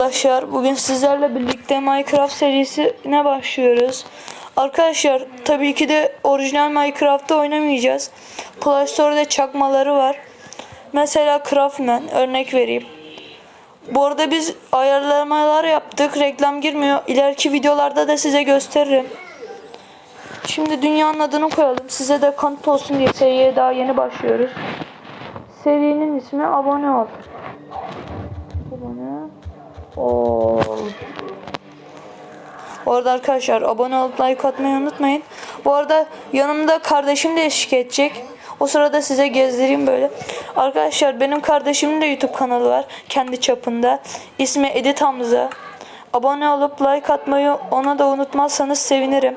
Arkadaşlar bugün sizlerle birlikte Minecraft serisine başlıyoruz. Arkadaşlar tabii ki de orijinal Minecraft'ta oynamayacağız. Play Store'da çakmaları var. Mesela Craftman örnek vereyim. Bu arada biz ayarlamalar yaptık. Reklam girmiyor. İleriki videolarda da size gösteririm. Şimdi dünyanın adını koyalım. Size de kanıt olsun diye seriye daha yeni başlıyoruz. Serinin ismi abone ol. Bu arada arkadaşlar abone olup like atmayı unutmayın. Bu arada yanımda kardeşim de eşlik edecek. O sırada size gezdireyim böyle. Arkadaşlar benim kardeşimin de YouTube kanalı var. Kendi çapında. İsmi Edit Hamza. Abone olup like atmayı ona da unutmazsanız sevinirim.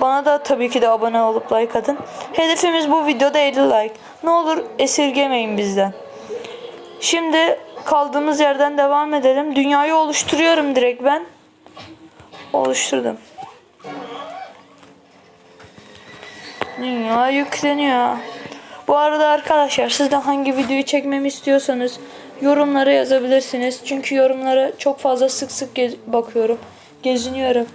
Bana da tabii ki de abone olup like atın. Hedefimiz bu videoda 50 like. Ne olur esirgemeyin bizden. Şimdi kaldığımız yerden devam edelim. Dünyayı oluşturuyorum direkt ben. Oluşturdum. Dünya yükleniyor. Bu arada arkadaşlar siz de hangi videoyu çekmemi istiyorsanız yorumlara yazabilirsiniz. Çünkü yorumlara çok fazla sık sık gez- bakıyorum. Geziniyorum.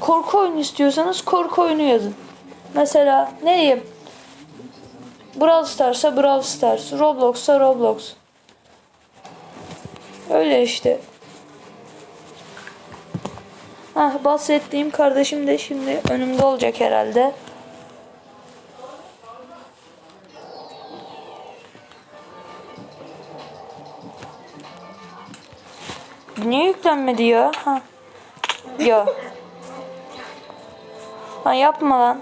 Korku oyunu istiyorsanız korku oyunu yazın. Mesela ne diyeyim? Brawl Stars'a Brawl Stars, Roblox'a Roblox. Öyle işte. Ah bahsettiğim kardeşim de şimdi önümde olacak herhalde. Niye yüklenmedi ya? Ha. Ya. Lan yapma lan.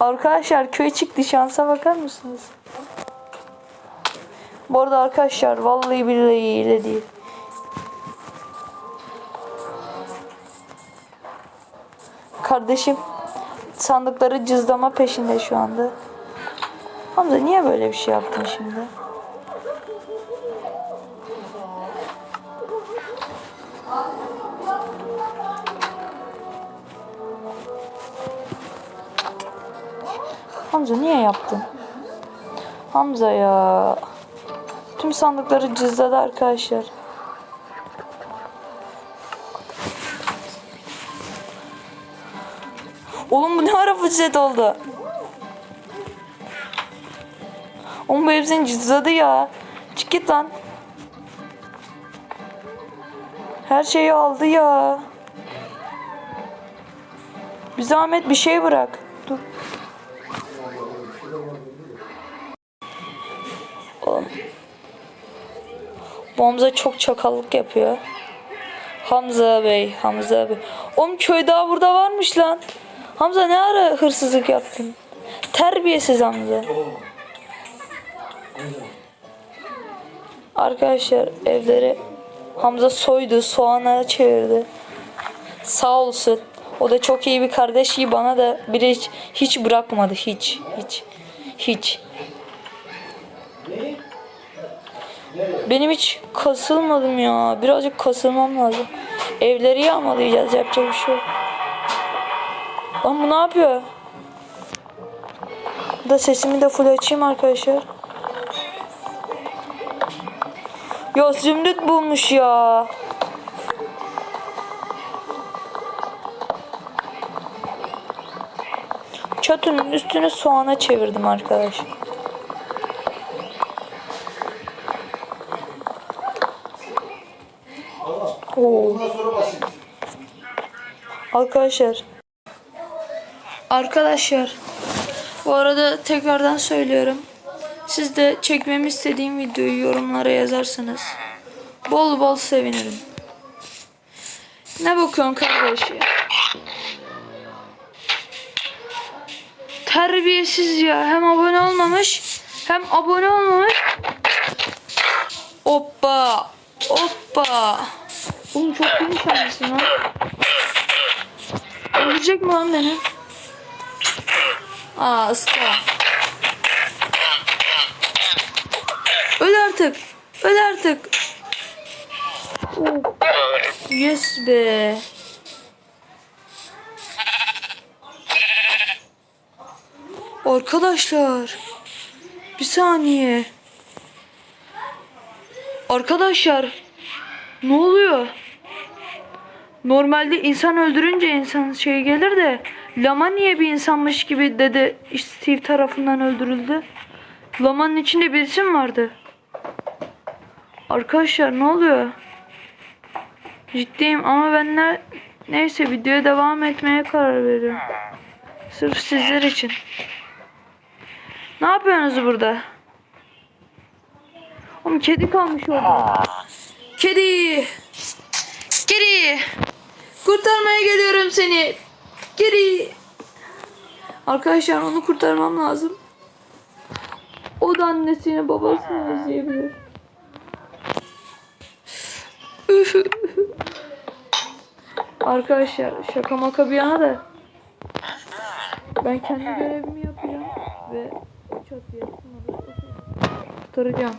Arkadaşlar köy çıktı şansa bakar mısınız? Bu arada arkadaşlar vallahi billahi ile değil. Kardeşim sandıkları cızlama peşinde şu anda. Hamza niye böyle bir şey yaptın şimdi? Hamza niye yaptın? Hamza ya. Tüm sandıkları cızladı arkadaşlar. Oğlum bu ne ara fırsat oldu? Oğlum bu hepsini cızladı ya. Çık git lan. Her şeyi aldı ya. Bir zahmet bir şey bırak. Dur. Oğlum. Bu Hamza çok çakallık yapıyor. Hamza Bey, Hamza Bey. Oğlum köy daha burada varmış lan. Hamza ne ara hırsızlık yaptın? Terbiyesiz Hamza. Arkadaşlar evleri Hamza soydu, soğana çevirdi. Sağ olsun. O da çok iyi bir kardeş iyi bana da biri hiç, hiç bırakmadı hiç hiç hiç. Benim hiç kasılmadım ya. Birazcık kasılmam lazım. Evleri yağmalayacağız. Yapacak bir şey yok. Lan bu ne yapıyor? Da sesimi de full açayım arkadaşlar. Ya zümrüt bulmuş ya. Çatının üstünü soğana çevirdim arkadaşlar. Oo. Arkadaşlar. Arkadaşlar. Bu arada tekrardan söylüyorum. Siz de çekmemi istediğim videoyu yorumlara yazarsanız bol bol sevinirim. Ne bakıyorsun kardeş ya? Terbiyesiz ya. Hem abone olmamış hem abone olmamış. Hoppa. Hoppa. Oğlum çok iyi nişanlısın lan. Öldürecek mi lan beni? Aa ıska. Öl artık. Öl artık. Oh. Yes be. Arkadaşlar. Bir saniye. Arkadaşlar ne oluyor? Normalde insan öldürünce insan şey gelir de Lama niye bir insanmış gibi dede Steve tarafından öldürüldü? Lamanın içinde birisi mi vardı? Arkadaşlar ne oluyor? Ciddiyim ama ben ne, neyse videoya devam etmeye karar veriyorum. Sırf sizler için. Ne yapıyorsunuz burada? Oğlum kedi kalmış orada. Kedi! Kurtarmaya geliyorum seni. Kedi! Arkadaşlar onu kurtarmam lazım. O da annesini babasını özleyebilir. Arkadaşlar şaka maka bir yana da ben kendi görevimi yapacağım ve çatıya kurtaracağım.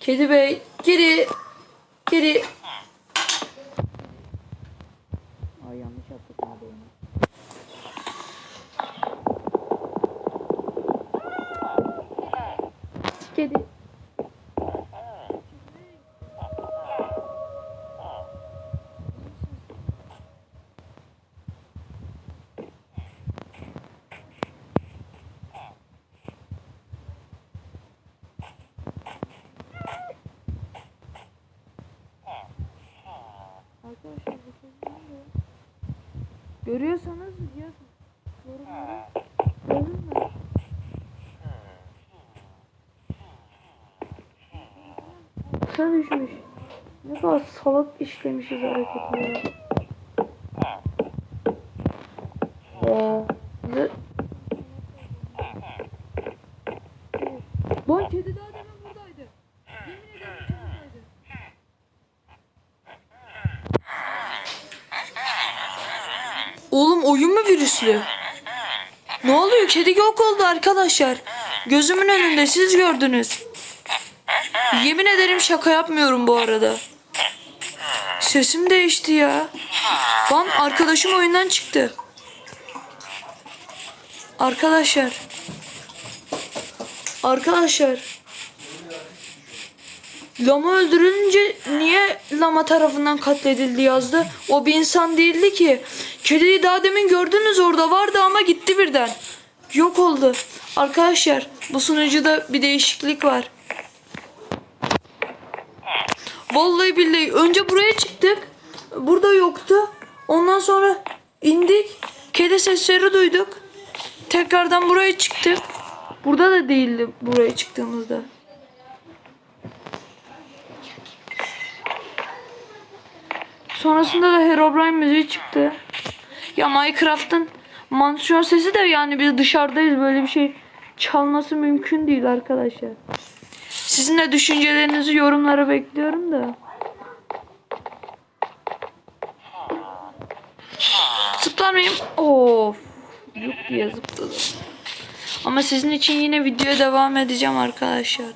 Kedi bey, kedi, kedi. Ay yanlış yaptık abi onu. Kedi. Görüyorsanız yazın. Yorumlara yazın da. Kısa düşmüş. Ne kadar salak işlemişiz bize... Lan kedi daha demin buradaydı. Yemin ederim kedi buradaydı. Oğlum oyun mu virüslü? Ne oluyor? Kedi yok oldu arkadaşlar. Gözümün önünde siz gördünüz. Yemin ederim şaka yapmıyorum bu arada. Sesim değişti ya. Lan arkadaşım oyundan çıktı. Arkadaşlar. Arkadaşlar. Lama öldürülünce niye lama tarafından katledildi yazdı. O bir insan değildi ki. Kediyi daha demin gördünüz orada vardı ama gitti birden. Yok oldu. Arkadaşlar bu sunucuda bir değişiklik var. Vallahi billahi önce buraya çıktık. Burada yoktu. Ondan sonra indik. Kedi sesleri duyduk. Tekrardan buraya çıktık. Burada da değildi buraya çıktığımızda. Sonrasında da Herobrine müziği çıktı. Ya Minecraft'ın mansiyon sesi de yani biz dışarıdayız böyle bir şey çalması mümkün değil arkadaşlar. Sizin de düşüncelerinizi yorumlara bekliyorum da. Zıplar mıyım? Of. Yok diye zıpladım. Ama sizin için yine videoya devam edeceğim arkadaşlar.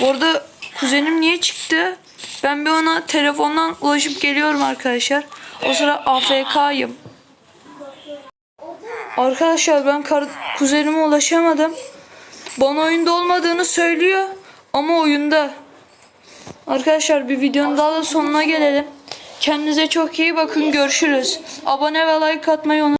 Bu arada kuzenim niye çıktı? Ben bir ona telefondan ulaşıp geliyorum arkadaşlar. O sıra AFK'yım. Arkadaşlar ben kuzenime ulaşamadım. Bana oyunda olmadığını söylüyor ama oyunda. Arkadaşlar bir videonun daha da sonuna gelelim. Kendinize çok iyi bakın. Görüşürüz. Abone ve like atmayı unutmayın.